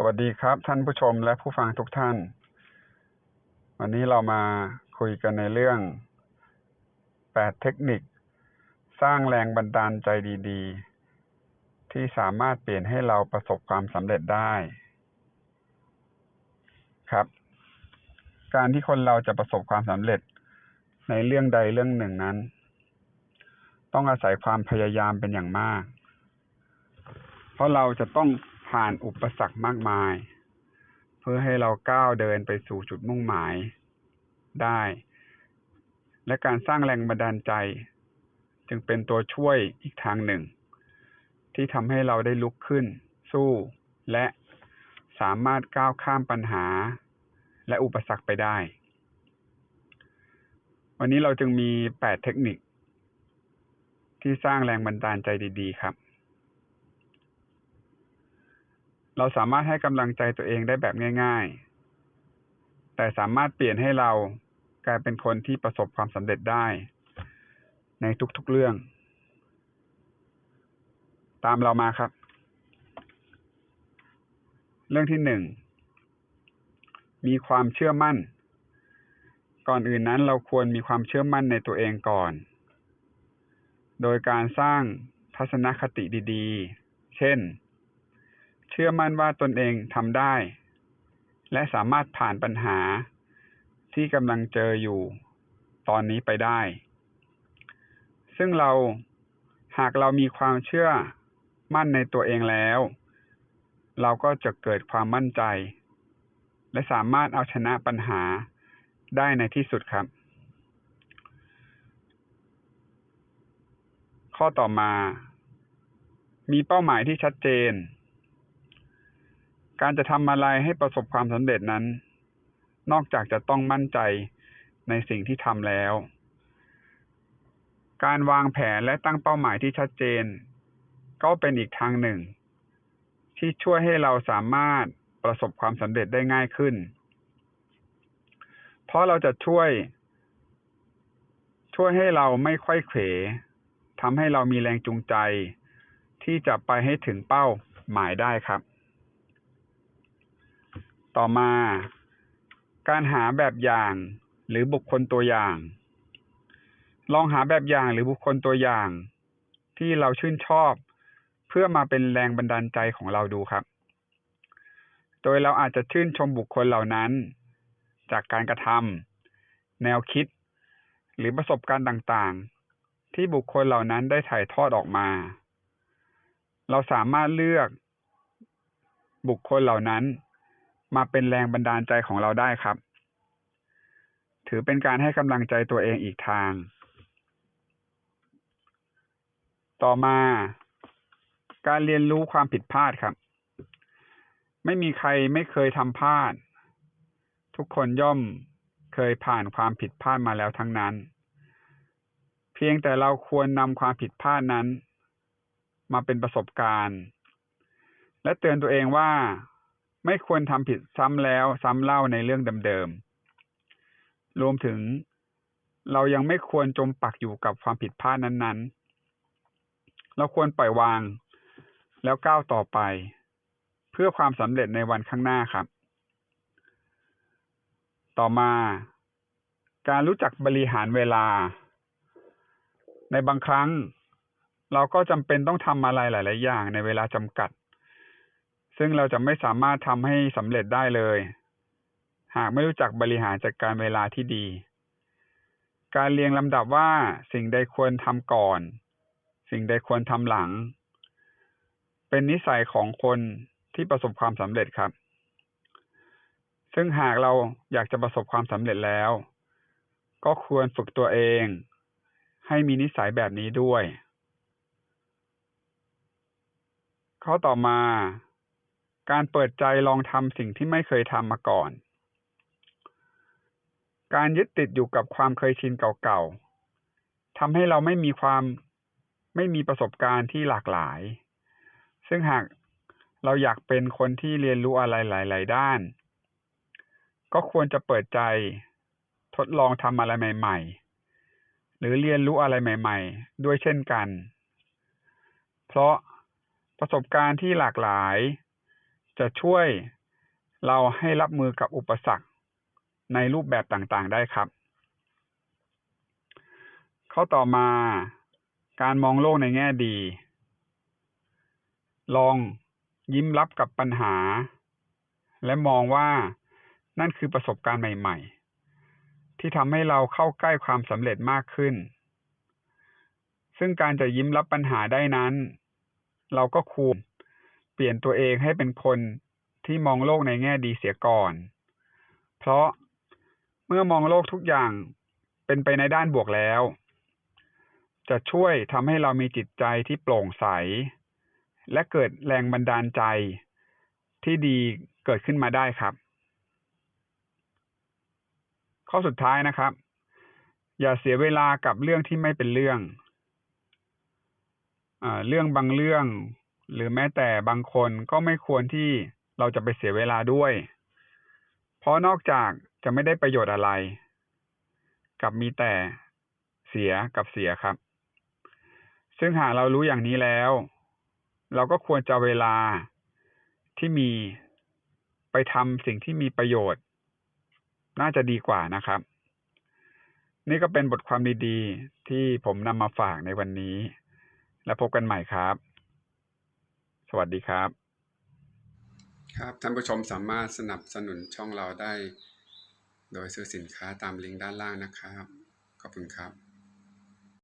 สวัสดีครับ ท่านผู้ชมและผู้ฟังทุกท่าน วันนี้เรามาคุยกันในเรื่อง 8 เทคนิค สร้างแรงบันดาลใจดี ๆ ที่สามารถเปลี่ยนให้เราประสบความสำเร็จได้ ครับ การที่คนเราจะประสบความสำเร็จในเรื่องใดเรื่องหนึ่งนั้น ต้องอาศัยความพยายามเป็นอย่างมาก เพราะเราจะต้อง ผ่านอุปสรรคมากมาย เพื่อให้เราก้าวเดินไปสู่จุดมุ่งหมายได้ และการสร้างแรงบันดาลใจ จึงเป็นตัวช่วยอีกทางหนึ่ง ที่ทำให้เราได้ลุกขึ้น สู้ และสามารถก้าวข้ามปัญหา และอุปสรรคไปได้ วันนี้เราจึงมี 8 เทคนิค ที่สร้างแรงบันดาลใจดี ๆ ครับ เราสามารถให้กำลังใจตัวเองได้แบบง่าย ๆ แต่สามารถเปลี่ยนให้เรากลายเป็นคนที่ประสบความสำเร็จได้ ในทุกๆเรื่อง ตามเรามาครับ เรื่องที่หนึ่ง มีความเชื่อมั่น ก่อนอื่นนั้นเราควรมีความเชื่อมั่นในตัวเองก่อน โดยการสร้างทัศนคติดีๆ เช่น เชื่อมั่นว่าตนเองทำได้ และสามารถผ่านปัญหาที่กำลังเจออยู่ตอนนี้ไปได้ ซึ่งเราหากเรามีความเชื่อมั่นในตัวเองแล้ว เราก็จะเกิดความมั่นใจ และสามารถเอาชนะปัญหาได้ในที่สุดครับ ข้อต่อมา มีเป้าหมายที่ชัดเจน การจะทำอะไรให้ประสบความสำเร็จนั้น นอกจากจะต้องมั่นใจในสิ่งที่ทำแล้ว การวางแผนและตั้งเป้าหมายที่ชัดเจน ก็เป็นอีกทางหนึ่ง ที่ช่วยให้เราสามารถประสบความสำเร็จได้ง่ายขึ้น เพราะเราจะช่วย ช่วยให้เราไม่ค่อยเขวทำให้เรามีแรงจูงใจ ที่จะไปให้ถึงเป้าหมายได้ครับ ต่อมา การหาแบบอย่าง หรือบุคคลตัวอย่าง ลองหาแบบอย่างหรือบุคคลตัวอย่าง ที่เราชื่นชอบ เพื่อมาเป็นแรงบันดาลใจของเราดูครับ โดยเราอาจจะชื่นชมบุคคลเหล่านั้น จากการกระทำแนวคิด หรือประสบการณ์ต่างๆ ที่บุคคลเหล่านั้นได้ถ่ายทอดออกมา เราสามารถเลือกบุคคลเหล่านั้น มาเป็นแรงบันดาลใจของเราได้ครับ ถือเป็นการให้กำลังใจตัวเองอีกทาง ต่อมา การเรียนรู้ความผิดพลาดครับ ไม่มีใครไม่เคยทำพลาด ทุกคนย่อมเคยผ่านความผิดพลาดมาแล้วทั้งนั้น เพียงแต่เราควรนำความผิดพลาดนั้น มาเป็นประสบการณ์ และเตือนตัวเองว่า ไม่ควรทำผิดซ้ำแล้วซ้ำเล่าในเรื่องเดิมๆ รวมถึงเรายังไม่ควรจมปักอยู่กับความผิดพลาดนั้นๆ เราควรปล่อยวาง แล้วก้าวต่อไป เพื่อความสำเร็จในวันข้างหน้าครับ ต่อมา การรู้จักบริหารเวลา ในบางครั้ง เราก็จำเป็นต้องทำอะไรหลาย ๆ อย่างในเวลาจำกัด ซึ่งเราจะไม่สามารถทำให้สำเร็จได้เลย หากไม่รู้จักบริหารจัดการเวลาที่ดี การเรียงลำดับว่าสิ่งใดควรทำก่อน สิ่งใดควรทำหลัง เป็นนิสัยของคนที่ประสบความสำเร็จครับ ซึ่งหากเราอยากจะประสบความสำเร็จแล้ว ก็ควรฝึกตัวเอง ให้มีนิสัยแบบนี้ด้วย ข้อต่อมา การเปิดใจลองทำสิ่งที่ไม่เคยทำมาก่อน การยึดติดอยู่กับความเคยชินเก่าๆทำให้เราไม่มีความไม่มีประสบการณ์ที่หลากหลาย ซึ่งหากเราอยากเป็นคนที่เรียนรู้อะไรหลาย ๆ ด้าน ก็ควรจะเปิดใจ ทดลองทำอะไรใหม่ ๆ หรือเรียนรู้อะไรใหม่ ๆ ด้วยเช่นกัน เพราะประสบการณ์ที่หลากหลาย จะช่วยเราให้รับมือกับอุปสรรคในรูปแบบต่างๆได้ครับ ข้อต่อมา การมองโลกในแง่ดี ลองยิ้มรับกับปัญหา และมองว่านั่นคือประสบการณ์ใหม่ ๆ ที่ทำให้เราเข้าใกล้ความสำเร็จมากขึ้น ซึ่งการจะยิ้มรับปัญหาได้นั้น เราก็ควร เปลี่ยนตัวเองให้เป็นคนที่มองโลกในแง่ดีเสียก่อน เพราะเมื่อมองโลกทุกอย่างเป็นไปในด้านบวกแล้ว จะช่วยทำให้เรามีจิตใจที่โปร่งใส และเกิดแรงบันดาลใจที่ดีเกิดขึ้นมาได้ครับ ข้อสุดท้ายนะครับ อย่าเสียเวลากับเรื่องที่ไม่เป็นเรื่องเอ่อเรื่องบางเรื่อง หรือแม้แต่บางคนก็ไม่ควรที่เราจะไปเสียเวลาด้วย เพราะนอกจากจะไม่ได้ประโยชน์อะไร กับมีแต่เสียกับเสียครับ ซึ่งหากเรารู้อย่างนี้แล้ว เราก็ควรจะเอาเวลาที่มีไปทำสิ่งที่มีประโยชน์ น่าจะดีกว่านะครับ นี่ก็เป็นบทความดีๆ ที่ผมนำมาฝากในวันนี้ แล้วพบกันใหม่ครับ สวัสดีครับ ครับท่านผู้ชมสามารถสนับสนุนช่องเราได้ โดยซื้อสินค้าตามลิงก์ด้านล่างนะครับ ขอบคุณครับ